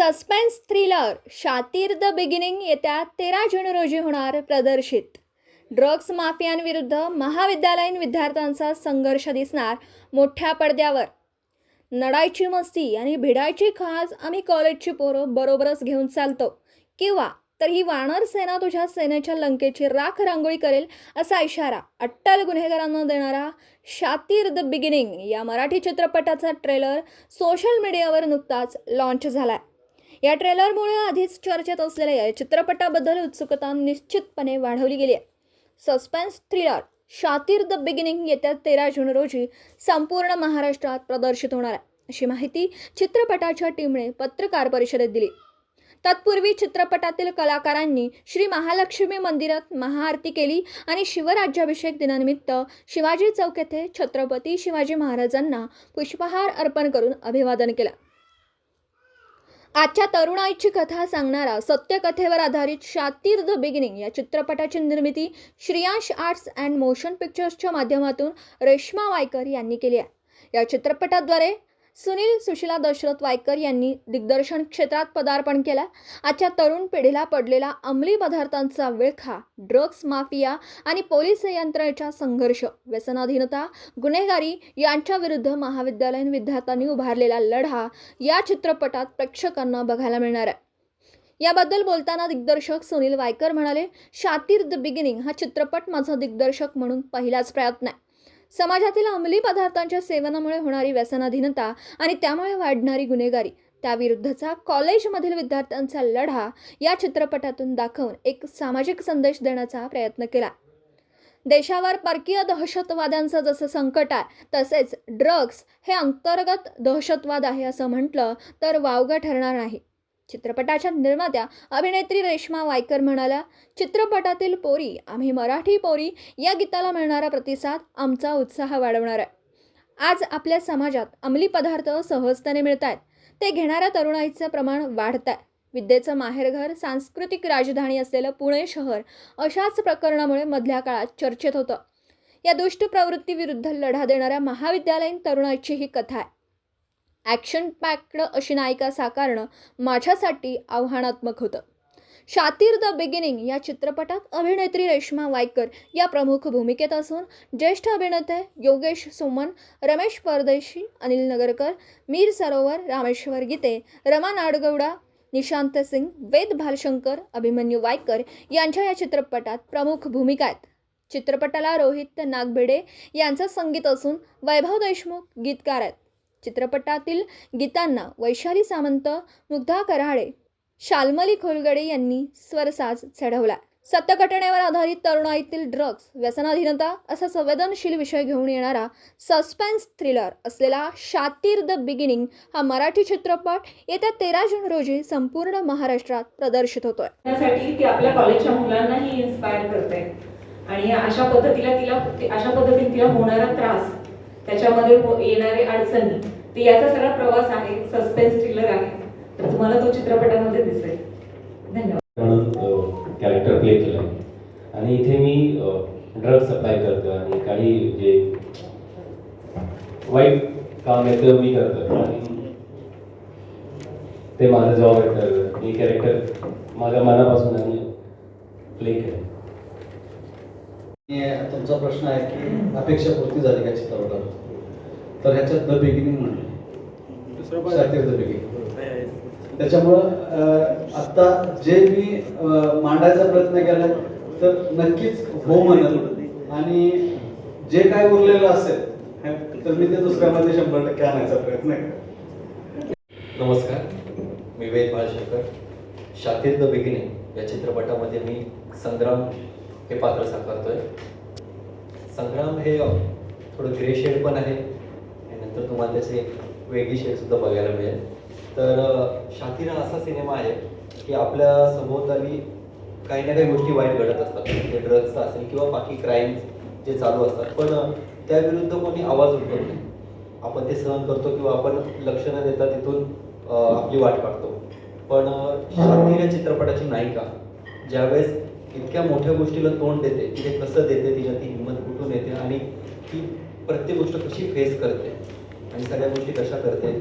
Suspense thriller Shatir the beginning येत्या तेरा जून रोजी होणार प्रदर्शित. ड्रग्ज माफियांविरुद्ध महाविद्यालयीन विद्यार्थ्यांचा संघर्ष दिसणार मोठ्या पडद्यावर. नडायची मस्ती आणि भिडायची खास आम्ही कॉलेजची पोरं बरोबरच घेऊन चालतो. किंवा तर ही वानर सेना तुझ्या सेनेच्या लंकेची राख रांगोळी करेल असा इशारा अट्टल गुन्हेगारांना देणारा शातीर द बिगिनिंग या मराठी चित्रपटाचा ट्रेलर सोशल मीडियावर नुकताच लॉन्च झाला आहे या ट्रेलरमुळे आधीच चर्चेत असलेल्या या चित्रपटाबद्दल उत्सुकता निश्चितपणे वाढवली गेली आहे. Suspense thriller Shatir the beginning येत्या तेरा जून रोजी संपूर्ण महाराष्ट्रात प्रदर्शित होणार आहे. अशी माहिती चित्रपटाच्या टीमने पत्रकार परिषदेत दिली. तत्पूर्वी चित्रपटातील कलाकारांनी श्री महालक्ष्मी मंदिरात महाआरती केली आणि शिवराज्याभिषेक दिनानिमित्त शिवाजी चौक येथे छत्रपती शिवाजी महाराजांना पुष्पहार अर्पण करून अभिवादन केलं. आजच्या तरुणाईची कथा सांगणारा सत्यकथेवर आधारित शातीर द बिगिनिंग या चित्रपटाची निर्मिती श्रियांश आर्ट्स अँड मोशन पिक्चर्सच्या माध्यमातून रेश्मा वायकर यांनी केली आहे. या चित्रपटाद्वारे सुनील सुशिला दशरथ वायकर यांनी दिग्दर्शन क्षेत्रात पदार्पण केलं. आजच्या तरुण पिढीला पडलेला अंमली पदार्थांचा विळखा ड्रग्ज माफिया आणि पोलीस यंत्रणेचा संघर्ष व्यसनाधीनता गुन्हेगारी यांच्या विरुद्ध महाविद्यालयीन विद्यार्थ्यांनी उभारलेला लढा या चित्रपटात प्रेक्षकांना बघायला मिळणार आहे. याबद्दल बोलताना दिग्दर्शक सुनील वायकर म्हणाले शातीर द बिगिनिंग हा चित्रपट माझा दिग्दर्शक म्हणून पहिलाच प्रयत्न आहे. समाजातील अंमली पदार्थांच्या सेवनामुळे होणारी व्यसनाधीनता आणि त्यामुळे वाढणारी गुन्हेगारी त्याविरुद्धचा कॉलेजमधील विद्यार्थ्यांचा लढा या चित्रपटातून दाखवून एक सामाजिक संदेश देण्याचा प्रयत्न केला. देशावर परकीय दहशतवाद्यांचं जसं संकट आहे तसेच ड्रग्स हे अंतर्गत दहशतवाद आहे असं म्हटलं तर वावगं ठरणार नाही. चित्रपटाच्या निर्मात्या अभिनेत्री रेश्मा वायकर म्हणाल्या चित्रपटातील पोरी आम्ही मराठी पोरी या गीताला मिळणारा प्रतिसाद आमचा उत्साह वाढवणार आहे. आज आपल्या समाजात अंमली पदार्थ सहजतेने मिळत आहेत ते घेणाऱ्या तरुणाईचं प्रमाण वाढत आहे विद्येचं माहेरघर सांस्कृतिक राजधानी असलेलं पुणे शहर अशाच प्रकरणामुळे मधल्या काळात चर्चेत होतं. या दुष्ट प्रवृत्तीविरुद्ध लढा देणाऱ्या महाविद्यालयीन तरुणाईची ही कथा आहे. ॲक्शन पॅक्ड अशी नायिका साकारणं माझ्यासाठी आव्हानात्मक होतं. शातीर द बिगिनिंग या चित्रपटात अभिनेत्री रेश्मा वायकर या प्रमुख भूमिकेत असून ज्येष्ठ अभिनेते योगेश सोमन रमेश परदेशी अनिल नगरकर मीर सरोवर रामेश्वर गीते रमा नाडगौडा निशांत सिंग वेद भालशंकर अभिमन्यू वायकर यांच्या या चित्रपटात प्रमुख भूमिका आहेत. चित्रपटाला रोहित नागभिडे यांचं संगीत असून वैभव देशमुख गीतकार आहेत. चित्रपटातील गीतांना वैशाली सामंत मुग्धा कराडे शाल्मली खोलगडे यांनी स्वरसाज चढवला. सत्यघटनेवर आधारित तरुणाईतील ड्रग्ज व्यसनाधीनता असा संवेदनशील विषय घेऊन येणारा सस्पेन्स थ्रिलर असलेला शातीर द बिगिनिंग हा मराठी चित्रपट येत्या तेरा जून रोजी संपूर्ण महाराष्ट्रात प्रदर्शित होतोय. त्यासाठी ती आपल्या कॉलेजच्या मुलांनाही इन्स्पायर करते. आणि अशा पद्धतीला तिला अशा पद्धतीने तिला होणारा त्रास त्याच्यामध्ये येणारे अडचणी ते याचा सगळा प्रवास आहे सस्पेन्स थ्रिलर आहे. तर तुम्हाला तो चित्रपटामध्ये दिसेल. धन्यवाद. म्हणून कॅरेक्टर प्ले केलं आणि इथे मी ड्रग सप्लाय करतो आणि काही जे वाईट काम येतं मी करतो आणि ते माझं जॉब आहे तर मी कॅरेक्टर माझ्या मनापासून आणि प्ले केलं तुमचा प्रश्न आहे की अपेक्षा पूर्ती झाली का चित्रपटावर तर ह्याच्यात the beginning Shatir the beginning. त्याच्यामुळं अं, आता जे मी मांडायचा प्रयत्न केला तर नक्कीच हो म्हणल. आणि जे काय उरलेलं असेल तर मी ते दुसऱ्यामध्ये शंभर टक्के आणायचा प्रयत्न नमस्कार. मी वेद भालशंकर शातीर द बिगिनिंग या चित्रपटामध्ये मी संग्राम हे पात्र साकारतोय. संग्राम हे थोडं ग्रे शेड पण आहे. आणि नंतर तुम्हाला त्याचे वेगळी शेड सुद्धा बघायला मिळेल. तर शातीरा असा सिनेमा आहे की आपल्या सभोवताली काही ना काही गोष्टी वाईट घडत असतात. म्हणजे ड्रग्सचा असेल किंवा बाकी क्राईम्स जे चालू असतात. पण त्याविरुद्ध कोणी आवाज उठवत नाही. आपण ते सहन करतो किंवा आपण लक्ष न देता तिथून आपली वाट काढतो पण अं, शातीर या चित्रपटाची नायिका ज्यावेळेस इतक्या मोठ्या गोष्टीला तोंड देते की ते कसं देते तिच्या ती हिंमत कुठून येते आणि ती प्रत्येक गोष्ट कशी फेस करते आणि सगळ्या गोष्टी कशा करते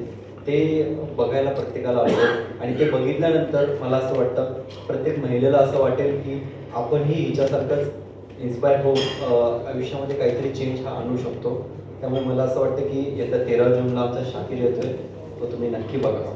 ते बघायला प्रत्येकाला आवडेल. आणि ते बघितल्यानंतर मला असं वाटतं प्रत्येक महिलेला असं वाटेल की आपणही हिच्यासारखंच इन्स्पायर होऊन आयुष्यामध्ये काहीतरी चेंज हा आणू शकतो. त्यामुळे मला असं वाटतं की येत्या तेरा जूनला आमचा शाकीर येतोय तो तुम्ही नक्की बघा.